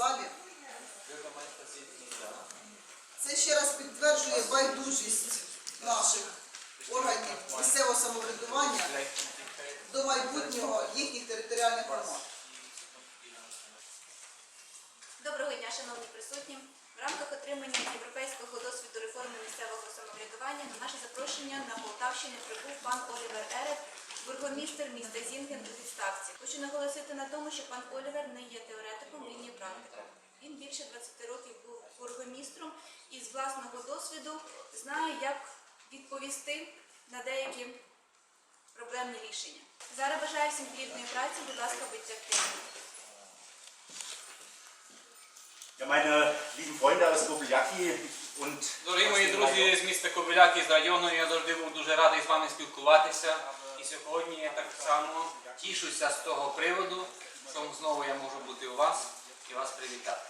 залі. Це ще раз підтверджує байдужість наших органів місцевого самоврядування до майбутнього їхніх територіальних громад. Доброго дня, шановні присутні. В рамках отримання європейського досвіду реформи місцевого самоврядування на наше запрошення на Полтавщину прибув пан Олівер Ерет, бургомістр міста Зінген у відставці. Хочу наголосити на тому, що пан Олівер не є теоретиком, він є практиком. Він більше 20 років був бургомістром і з власного досвіду знає, як відповісти на деякі проблемні рішення. Зараз бажаю всім плідної праці, будь ласка, будьте активними. Ja, meine lieben Freunde aus Kopeljaki und Дорогі мої друзі з міста Кобиляки, з району, я завжди був дуже радий з вами спілкуватися. І сьогодні я так само тішуся з того приводу, що знову я можу бути у вас і вас привітати.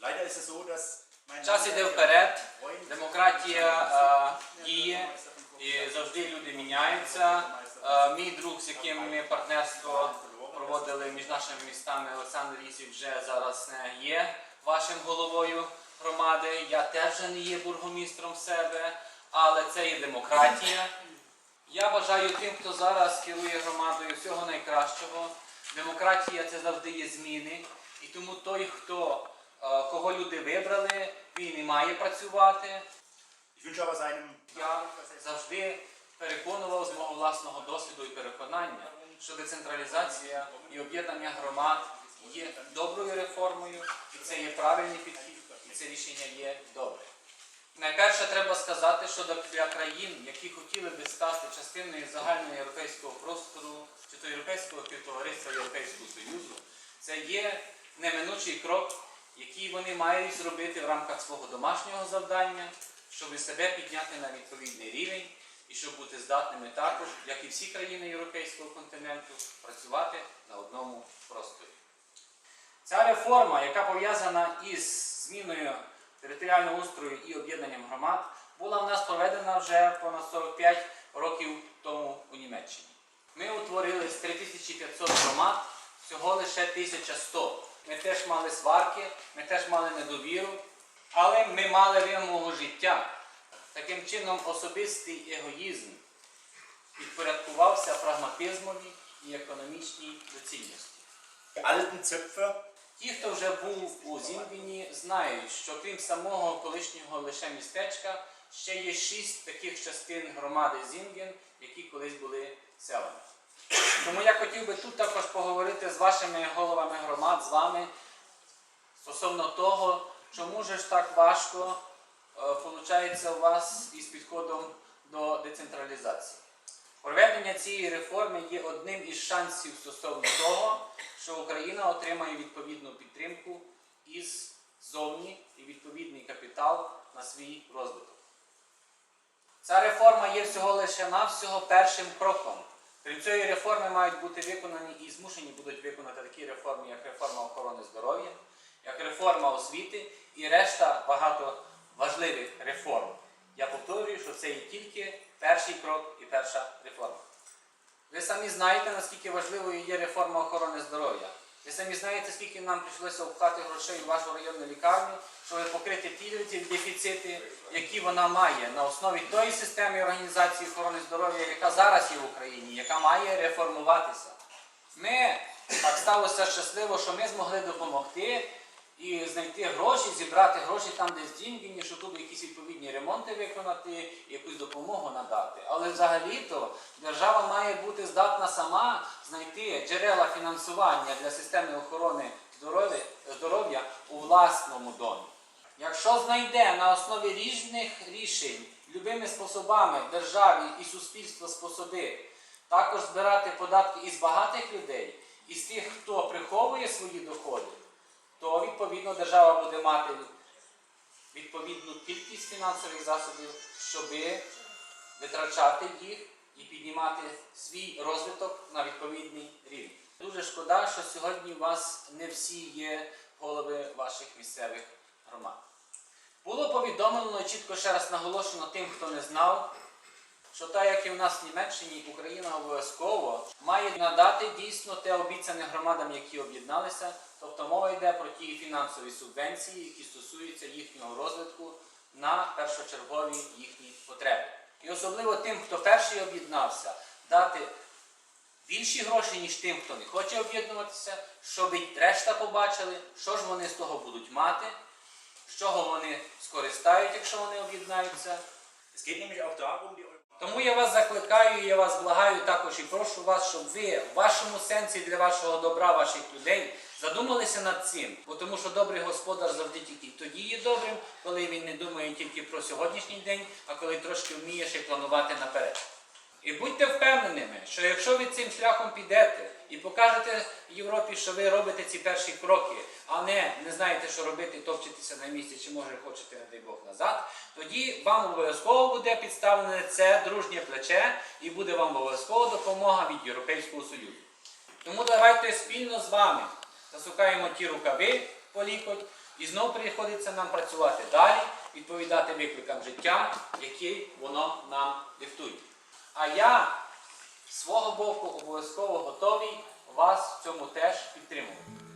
leider ist es so, dass mein Час іде вперед, демократія е, діє і завжди люди міняються. Е, мій друг, з яким ми партнерство проводили між нашими містами, Олександр Ісів, вже зараз не є вашим головою громади. Я теж вже не є бургомістром себе, але це є демократія. Я бажаю тим, хто зараз керує громадою, всього найкращого. Демократія це завжди є зміни. І тому той, хто, е, кого люди вибрали, він і має працювати. Я завжди переконував з мого власного досвіду і переконання, що децентралізація і об'єднання громад є доброю реформою, і це є правильний підхід, і це рішення є добре. Найперше треба сказати, що для країн, які хотіли би стати частиною загального європейського простору, чи то європейського співтовариства Європейського Союзу, це є неминучий крок, який вони мають зробити в рамках свого домашнього завдання, щоб себе підняти на відповідний рівень і щоб бути здатними також, як і всі країни Європейського континенту, працювати на одному просторі. Ця реформа, яка пов'язана із зміною територіального устрою і об'єднанням громад, була в нас проведена вже понад 45 років тому у Німеччині. Ми утворили з 3500 громад всього лише 1100. Ми теж мали сварки, ми теж мали недовіру, але ми мали вимогу життя. Таким чином, особистий егоїзм підпорядкувався прагматизмові і економічній доцільності. Ті, хто вже був у Зімбіні, знають, що крім самого колишнього лише містечка, ще є шість таких частин громади Зімбін, які колись були селами. Тому я хотів би тут також поговорити з вашими головами громад, з вами стосовно того, чому же ж так важко виходить у вас із підходом до децентралізації. Проведення цієї реформи є одним із шансів стосовно того, що Україна отримає відповідну підтримку із зовні і відповідний капітал на свій розвиток. Ця реформа є всього лише навсього першим кроком. Крім цієї реформи мають бути виконані і змушені будуть виконати такі реформи, як реформа охорони здоров'я, як реформа освіти і решта багато важливих реформ. Я повторюю, що це є тільки перший крок і перша реформа. Ви самі знаєте, наскільки важливою є реформа охорони здоров'я. Ви самі знаєте, скільки нам прийшлося впхати грошей в вашу районну лікарню, щоб покрити ті дефіцити, які вона має на основі тої системи організації охорони здоров'я, яка зараз є в Україні, яка має реформуватися. Ми так сталося щасливо, що ми змогли допомогти і знайти гроші, зібрати гроші там, де Дінгіні, щоб тут якісь відповідні ремонти виконати, якусь допомогу надати. Але взагалі-то держава має бути здатна сама знайти джерела фінансування для системи охорони здоров'я у власному домі. Якщо знайде на основі різних рішень, любими способами державі і суспільство способи також збирати податки із багатих людей, із тих, хто приховує свої доходи, то відповідно держава буде мати відповідну кількість фінансових засобів, щоб витрачати їх і піднімати свій розвиток на відповідний рівень. Дуже шкода, що сьогодні у вас не всі є голови ваших місцевих громад. Було повідомлено чітко ще раз наголошено тим, хто не знав, що так як і в нас в Німеччині, Україна обов'язково має надати дійсно те обіцяне громадам, які об'єдналися. Тобто мова йде про ті фінансові субвенції, які стосуються їхнього розвитку на першочергові їхні потреби. І особливо тим, хто перший об'єднався, дати більші гроші, ніж тим, хто не хоче об'єднуватися, щоб і решта побачили, що ж вони з того будуть мати, з чого вони скористають, якщо вони об'єднаються. Тому я вас закликаю, я вас благаю також і прошу вас, щоб ви в вашому сенсі для вашого добра, ваших людей задумалися над цим. Тому що добрий господар завжди тільки тоді є добрим, коли він не думає тільки про сьогоднішній день, а коли трошки вміє ще планувати наперед. І будьте впевненими, що якщо ви цим шляхом підете і покажете Європі, що ви робите ці перші кроки, а не, не знаєте, що робити, топчетеся на місці, чи може хочете, не дай Бог, назад, тоді вам обов'язково буде підставлене це дружнє плече і буде вам обов'язково допомога від Європейського Союзу. Тому давайте спільно з вами засукаємо ті рукави по лікоть і знову приходиться нам працювати далі, відповідати викликам життя, які воно нам диктує. А я з свого боку обов'язково готовий вас в цьому теж підтримувати.